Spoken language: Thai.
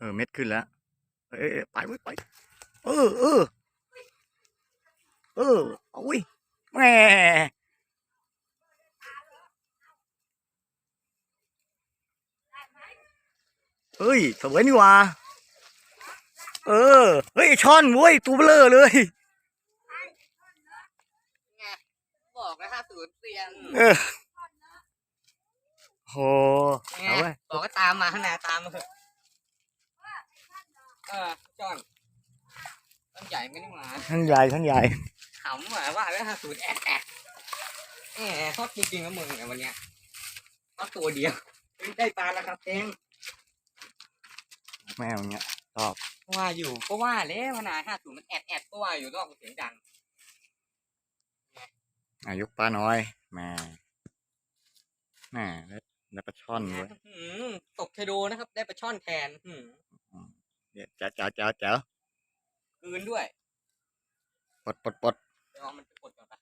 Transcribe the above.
เออเม็ดขึ้นแล้วเอ้ยเอ้ยไปเว้ยไป เออเออเออเอาเว้ยแหม่เฮ้ยสวยนี่หว่าเออ เฮ้ยช่อนเว้ยตัวเบลอเลยไงบอกนะห้าศูนย์เซียนเออโหไงเอาเว้ยบอกก็ตามมาขนาดตามมาเถอะ เออจอนต้นใหญ่ไม่ได้มาท่านใหญ่ท่านใหญ่ ขำอะว่าแล้วห้าศูนย์แอดแอดแหมชอบจริงๆนะมึงเนี่ยวันเนี้ยชอบตัวเดียวเฮ้ยได้ปลาแล้วครับเองแมวเนี้ยว่าอยู่ก็ว่าแล้วขนาดห้าศูนย์มันแอดแอดก็ว่าอยู่รอบเสียงดังอายุป้าน้อยแหม่แหม่ได้ได้ปลาช่อนเว้ยอืมตกเทโดนะครับ ได้ปลาช่อนแทนอืม เนี่ยแจ๋าแจ๋าแจ๋าแจ๋าคืนด้วยปดปดปดเดี๋ยวเอามันจะปดก่อนปะ